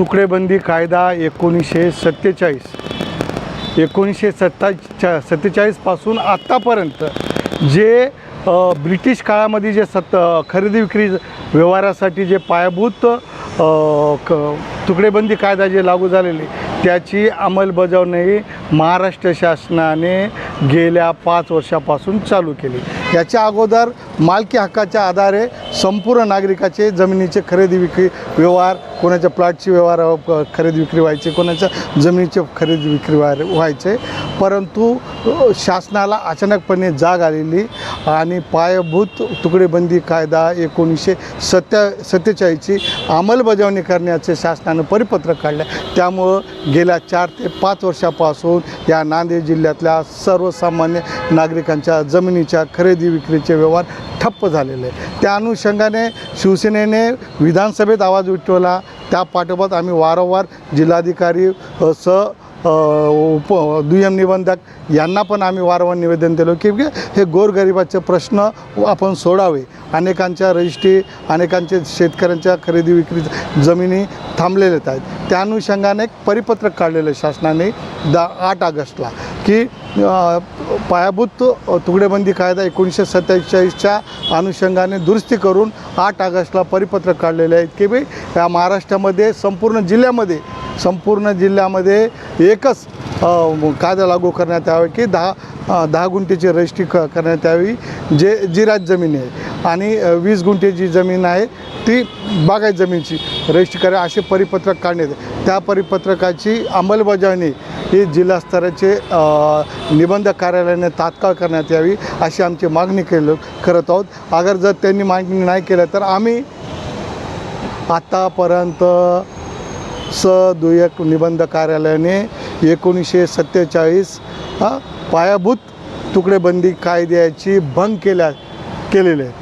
तुकडेबंदी कायदा एकोणीसशे सत्तेचाळीस. एकोणीसशे सत्ता सत्तेचाळीसपासून आत्तापर्यंत जे ब्रिटिश काळामध्ये जे सत खरेदी विक्री व्यवहारासाठी जे पायाभूत क तुकडेबंदी कायदा जे लागू झालेले त्याची अंमलबजावणी महाराष्ट्र शासनाने गेल्या पाच वर्षापासून चालू केली. याच्या अगोदर मालकी हक्काच्या आधारे संपूर्ण नागरिकाचे जमिनीचे खरेदी विक्री व्यवहार कोणाच्या प्लॉटचे व्यवहार खरेदी विक्री व्हायचे कोणाच्या जमिनीचे खरेदी विक्री व्हाय- व्हायचे. परंतु शासनाला अचानकपणे जाग आलेली आणि पायाभूत तुकडेबंदी कायदा एकोणीसशे सत्या सत्तेचाळीसची अंमलबजावणी करण्याचे शासनानं परिपत्रक काढलं. त्यामुळं गेल्या चार ते पाच वर्षापासून या नांदेड जिल्ह्यातल्या सर्वसामान्य नागरिकांच्या जमिनीच्या खरेदी खरेदी विक्रीचे व्यवहार ठप्प झालेले आहे त्या अनुषंगाने शिवसेनेने विधानसभेत आवाज उठवला. त्या पाठोपाठ आम्ही वारंवार जिल्हाधिकारी स उप दुय्यम निबंधक यांना पण आम्ही वारंवार निवेदन दिलं की हे गोरगरिबाचे प्रश्न आपण सोडावे. अनेकांच्या रजिस्ट्री अनेकांचे शेतकऱ्यांच्या खरेदी विक्री जमिनी थांबलेल्या आहेत. त्या अनुषंगाने एक परिपत्रक काढलेलं आहे शासनाने दा आठ ऑगस्टला. की पायाभूत तुकडेबंदी कायदा एकोणीसशे सत्तेचाळीसच्या अनुषंगाने दुरुस्ती करून आठ ऑगस्टला परिपत्रक काढलेले आहेत की बी या महाराष्ट्रामध्ये संपूर्ण जिल्ह्यामध्ये संपूर्ण जिल्ह्यामध्ये एकच कायदा लागू करण्यात यावा की दहा दहा गुंठेची रजिस्ट्री क करण्यात यावी जे जिरात जमीन आहे. आणि वीस गुंठे जी जमीन आहे ती बागायत जमीनची रजिस्ट्री करा असे परिपत्रक काढण्यात त्या परिपत्रकाची अंमलबजावणी ही जिल्हास्तराचे निबंध कार्यालयाने तात्काळ करण्यात यावी अशी आमची मागणी केलं करत आहोत. अगर जर त्यांनी मागणी नाही केलं तर आम्ही आतापर्यंत स दुय्यक निबंध कार्यालयाने एकोणीसशे सत्तेचाळीस पायाभूत तुकडेबंदी कायद्याची भंग केल्या केलेले आहे.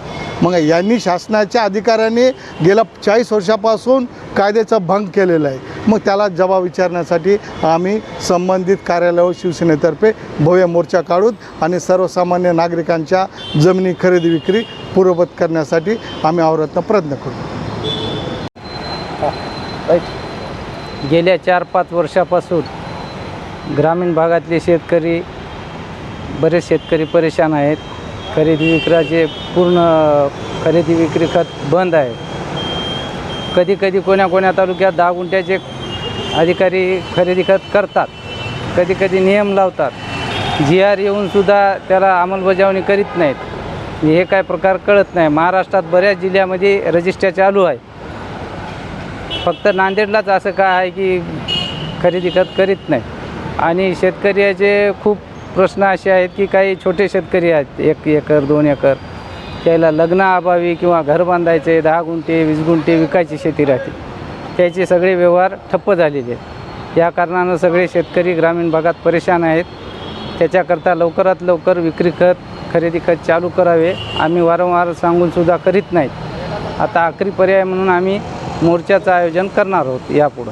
मग यांनी शासनाच्या अधिकाऱ्यांनी गेल्या चाळीस वर्षापासून कायद्याचा भंग केलेला आहे. मग त्याला जबाब विचारण्यासाठी आम्ही संबंधित कार्यालयावर शिवसेनेतर्फे भव्य मोर्चा काढून आणि सर्वसामान्य नागरिकांच्या जमिनी खरेदी विक्री पूर्ववत करण्यासाठी आम्ही आवरत्न प्रयत्न करू. गेल्या चार पाच वर्षापासून ग्रामीण भागातले शेतकरी बरेच शेतकरी परेशान आहेत. खरेदी विक्रीचे पूर्ण खरेदी विक्री खत बंद आहे. कधी कधी कोण्या कोण्या तालुक्यात दहा गुंठ्याचे अधिकारी खरेदी खत करतात. कधी कधी नियम लावतात. जी आर येऊनसुद्धा त्याला अंमलबजावणी करीत नाहीत. हे काय प्रकार कळत नाही. महाराष्ट्रात बऱ्याच जिल्ह्यामध्ये रजिस्टर चालू आहे. फक्त नांदेडलाच असं काय आहे की खरेदी खत करीत नाही. आणि शेतकऱ्याचे खूप प्रश्न असे आहेत की काही छोटे शेतकरी आहेत. एक एकर दोन एकर. त्याला लग्नाअभावी किंवा घर बांधायचे दहा गुंठे वीस गुंठे विकायची शेती राहते. त्याचे सगळे व्यवहार ठप्प झालेले आहेत. या कारणानं सगळे शेतकरी ग्रामीण भागात परेशान आहेत. त्याच्याकरता लवकरात लवकर विक्री खत खरेदी खत चालू करावे. आम्ही वारंवार सांगूनसुद्धा करीत नाहीत. आता आखरी पर्याय म्हणून आम्ही मोर्चाचं आयोजन करणार आहोत यापुढं.